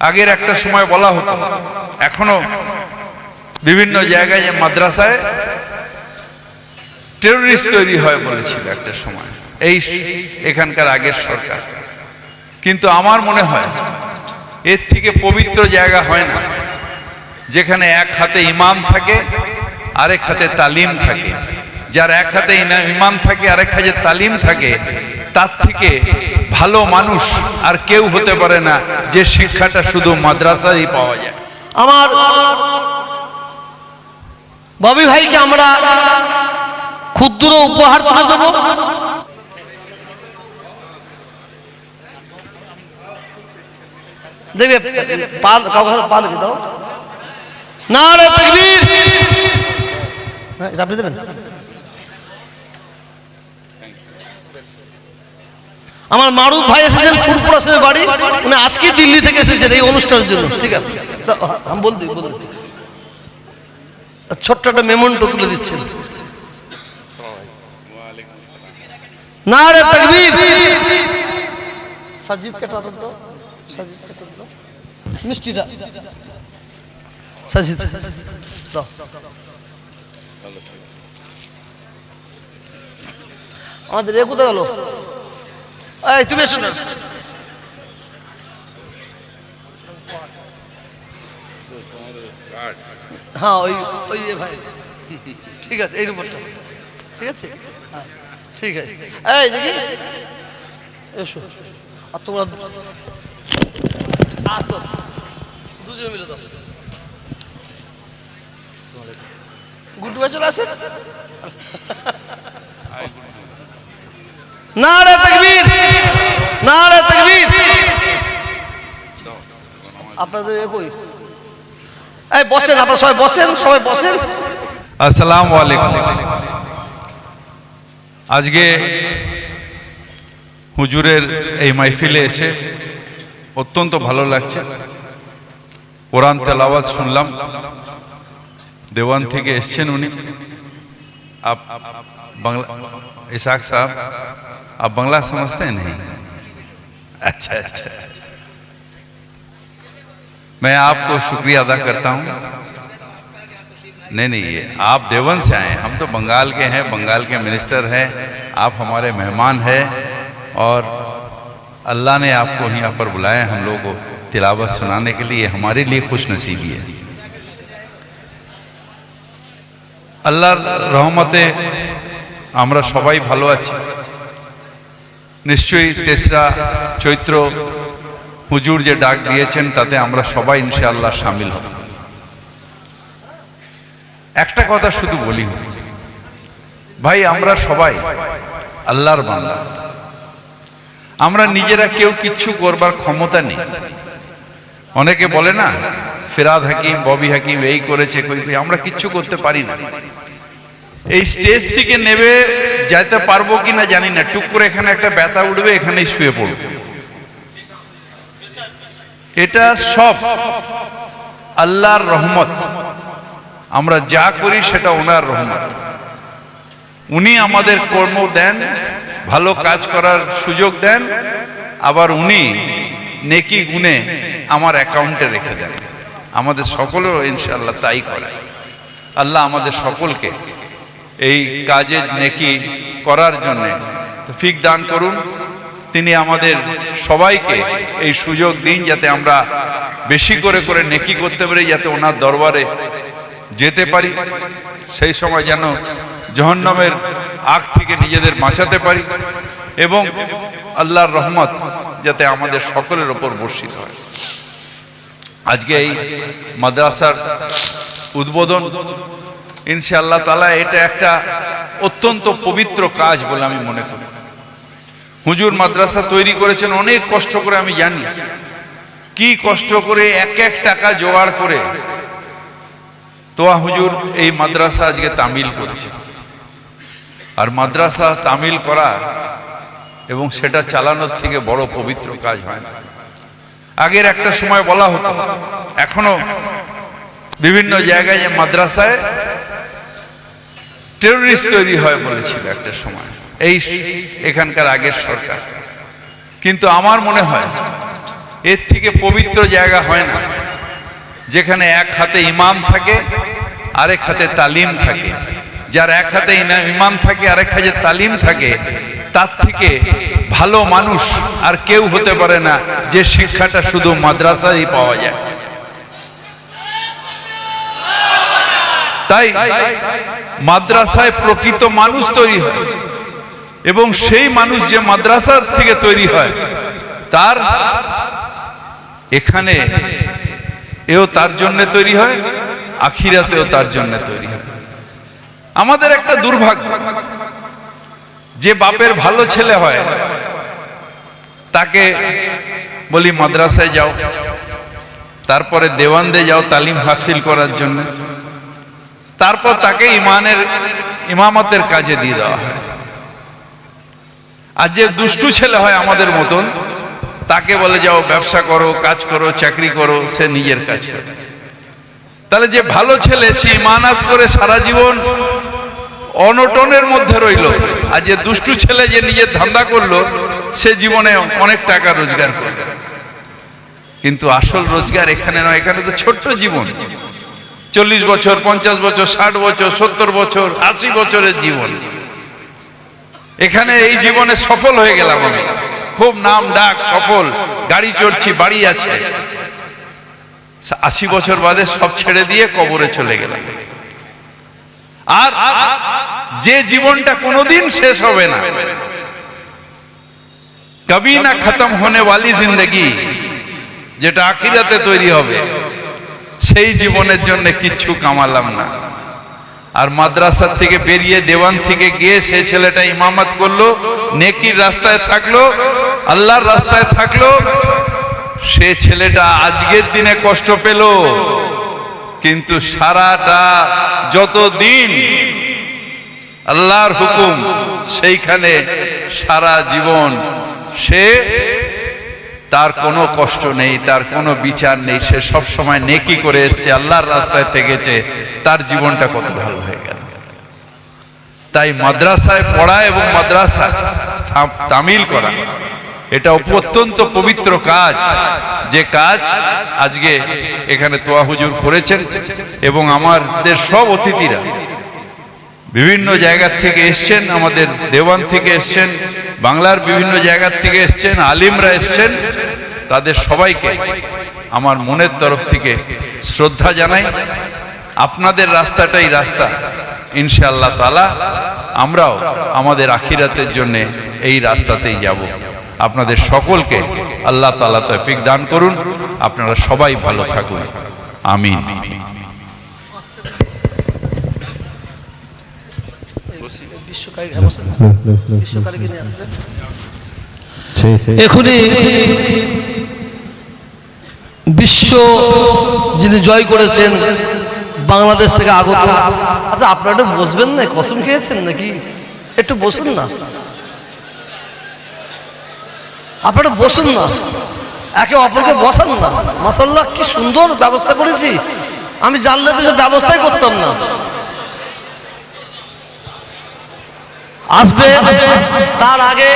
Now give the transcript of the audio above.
আগের একটা সময় বলা হতো। এখনও বিভিন্ন জায়গায় যে মাদ্রাসায় টেররিস্ট তৈরি হয় বলেছিল একটা সময়। এই এখানকার আগের সরকার। কিন্তু আমার মনে হয় এর থেকে পবিত্র জায়গা হয় না। যেখানে এক হাতে ইমাম থাকে, আরেক হাতে তালিম থাকে। যার এক হাতে ইমাম থাকে, আরেক হাতে তালিম থাকে তার থেকে ভালো মানুষ আর কেউ হতে পারে না, যে শিক্ষাটা শুধু মাদ্রাসায় পাওয়া যায়। আমার ববি ভাইকে আমরা ক্ষুদ্র উপহার তুলে দেবো। দেখবে পাল পাল না রে আমার মারুফ ভাই এসেছেন ফুরপুরা সময় বাড়ি। উনি আজকে দিল্লি থেকে এসেছেন এই অনুষ্ঠানের জন্য। ঠিক আছে। আমি বল দিই বল ছোট্ট একটা মেমন্টো তুলে দিচ্ছেন। না রে তকবীর। সাজিদ কে টাটা দাও সাজিদ কে টাটা দাও মিষ্টিটা। সাজিদ। দাও। আমাদের এ কোথায় গেল এই, তুমি এসো না। হ্যাঁ ওই ওই যে ভাই। ঠিক আছে, এই রিপোর্টটা ঠিক আছে? হ্যাঁ ঠিক আছে। এই, দেখি। এসো। আর তোমরা দুজনে মিলে দাও। গুড্ডু চলে আসে? না রে তকবীর আপনাদের একই এই বসেন আপনারা সবাই বসেন সবাই বসেন আসসালামু আলাইকুম আজকে হুজুরের এই মাহফিলে এসে অত্যন্ত ভালো লাগছে কোরআন তেলাওয়াত শুনলাম দেওয়ান থেকে এসছেন উনি आप बंगला इशाक साहब आप बंगला समझते हैं नहीं अच्छा अच्छा मैं आपको शुक्रिया अदा करता हूँ नहीं नहीं ये आप देवन से आए हैं हम तो बंगाल के हैं बंगाल के मिनिस्टर हैं आप हमारे मेहमान हैं और अल्लाह ने आपको यहाँ पर बुलाया हम लोग को तिलावत सुनाने के लिए हमारे लिए खुश नसीबी है আল্লাহর রহমতে আমরা সবাই ভালো আছি নিশ্চয়ই তেসরা চৈত্র হুজুর যে ডাক দিয়েছেন, তাতে আমরা সবাই ইনশাআল্লাহ সামিল হব। একটা কথা শুধু বলি ভাই, আমরা সবাই আল্লাহর বান্দা। আমরা নিজেরা কেউ কিচ্ছু করবার ক্ষমতা নেই। অনেকে বলে না, ফেরাদ হাকিম, ববি হাকিম এই করেছে আমরা কিচ্ছু করতে পারি না। এই স্টেজ থেকে নেবে যেতে পারব কিনা জানি না। টুক করে এখানে একটা ব্যথা উঠবে, এখানেই শুয়ে পড়ব। এটা সব আল্লাহর রহমত। আমরা যা করি সেটা ওনার রহমত। উনি আমাদের কর্ম দেন, ভালো কাজ করার সুযোগ দেন, আবার উনি নেকি গুণে আমার অ্যাকাউন্টে রেখে দেন। আমাদের সকলেরও ইনশাল্লাহ তাই করে। আল্লাহ আমাদের সকলকে এই কাজে নেকি করার জন্যে ফিক দান করুন। তিনি আমাদের সবাইকে এই সুযোগ দিন যাতে আমরা বেশি করে করে নেকি করতে পারি, যাতে ওনার দরবারে যেতে পারি। সেই সময় যেন জহন্নামের আগ থেকে নিজেদের বাঁচাতে পারি এবং আল্লাহর রহমত যাতে আমাদের সকলের ওপর বর্ষিত হয়। আজকে এই মাদ্রাসার উদ্বোধন, ইনশাআল্লাহ তালা এটা একটা অত্যন্ত পবিত্র কাজ বলে আমি মনে করি। হুজুর মাদ্রাসা তৈরি করেছেন, অনেক কষ্ট করে আমি জানি। কি কষ্ট করে এক এক টাকা জোগাড় করে। তোয়া হুজুর এই মাদ্রাসা আজকে তামিল করেছে। আর মাদ্রাসা তামিল করা এবং সেটা চালানোর থেকে বড় পবিত্র কাজ হয় না। আগের একটা সময় বলা হতো, এখনও বিভিন্ন জায়গায় যে মাদ্রাসায় টেররিস্ট তৈরি হয় বলেছিল একটা সময়। এই এখানকার আগের সরকার। কিন্তু আমার মনে হয়, এর থেকে পবিত্র জায়গা হয় না। যেখানে এক হাতে ইমাম থাকে, আরেক হাতে তালিম থাকে। যার এক হাতে ইমাম থাকে, আরেক হাতে তালিম থাকে, তার থেকে ভালো মানুষ আর কেউ হতে পারে না যে শিক্ষাটা শুধু মাদ্রাসায় পাওয়া যায়। তাই মাদ্রাসায় প্রকৃত মানুষ তৈরি হয়। এবং সেই মানুষ যে মাদ্রাসার থেকে তৈরি হয়, তার এখানে এও তার জন্য তৈরি হয়, আখিরাতেও তার জন্য তৈরি হয়। আমাদের একটা দুর্ভাগ্য, যে বাপের ভালো ছেলে হয়, তাকে বলি, মাদ্রাসায় যাও, তারপরে দেওয়ান্দে যাও, তালিম হাসিল করার জন্য। তারপর তাকে ইমানের, ইমামতের কাজে দিয়ে দেওয়া হয়। আর যে দুষ্টু ছেলে হয় আমাদের মতন, তাকে বলে, যাও, ব্যবসা করো, কাজ করো, চাকরি করো, সে নিজের কাজ করে। তাহলে যে ভালো ছেলে, সে ইমানাত করে সারা জীবন অনটনের মধ্যে রইল। আর যে দুষ্টু ছেলে যে নিজের ধান্দা করল, সে জীবনে অনেক টাকা রোজগার করবে। কিন্তু আসল রোজগার এখানে নয়, এখানে তো ছোট্ট জীবন। চল্লিশ বছর, পঞ্চাশ বছর, ষাট বছর, সত্তর বছর, আশি বছরের জীবন। এখানে এই জীবনে সফল হয়ে গেলাম আমি। খুব নাম ডাক, সফল, গাড়ি চড়ছি, বাড়ি আছে। আশি বছর বাদে সব ছেড়ে দিয়ে কবরে চলে গেলাম। আর যে জীবনটা কোনোদিন শেষ হবে না। কবি না খতম হনে ওয়ালি জিন্দগি, যেটা আখিরাতে তৈরি হবে। সেই জীবনের জন্য কিচ্ছু কামালাম না। আর মাদ্রাসার থেকে বেরিয়ে দেওয়ান থেকে গিয়ে সে ছেলেটা ইমামত করল, নেকির রাস্তায় থাকল, আল্লাহর রাস্তায় থাকল। সে ছেলেটা আজকের দিনে কষ্ট পেল, কিন্তু সারাটা যত দিন আল্লাহর হুকুম, সেইখানে সারা জীবন সে তার কোনো কষ্ট নেই, তার কোনো বিচার নেই, সে সব সময় নেকি করে এসছে, আল্লাহর রাস্তায় থেকেছে, তার জীবনটা কত ভালো হয়ে গেল। তাই মাদ্রাসায় পড়া এবং মাদ্রাসা তামিল করা, এটা অত্যন্ত পবিত্র কাজ। যে কাজ আজকে এখানে তোয়া হুজুর করেছেন এবং আমাদের সব অতিথিরা বিভিন্ন জায়গার থেকে এসছেন, আমাদের দেওয়ান থেকে এসছেন বাংলার বিভিন্ন জায়গার থেকে এসছেন, আলিমরা এসছেন, তাদের সবাইকে আমার মনের তরফ থেকে শ্রদ্ধা জানাই। আপনাদের রাস্তাটাই রাস্তা, ইনশাআল্লাহ তালা আমরাও আমাদের আখিরাতের জন্য এই রাস্তাতেই যাব। আপনাদের সকলকে আল্লাহ তালা তৌফিক দান করুন। আপনারা সবাই ভালো থাকুন। আমিন। এখনই বিশ্ব যিনি জয় করেছেন বাংলাদেশ থেকে আগত। আচ্ছা আপনারা একটু বসবেন না? কসম খেয়েছেন নাকি? একটু বসুন না। আপনারা বসুন না। একে অপরকে বসান না। মাসাল্লাহ কি সুন্দর ব্যবস্থা করেছি। আমি জানলে তো ব্যবস্থাই করতাম না। আসবে তার আগে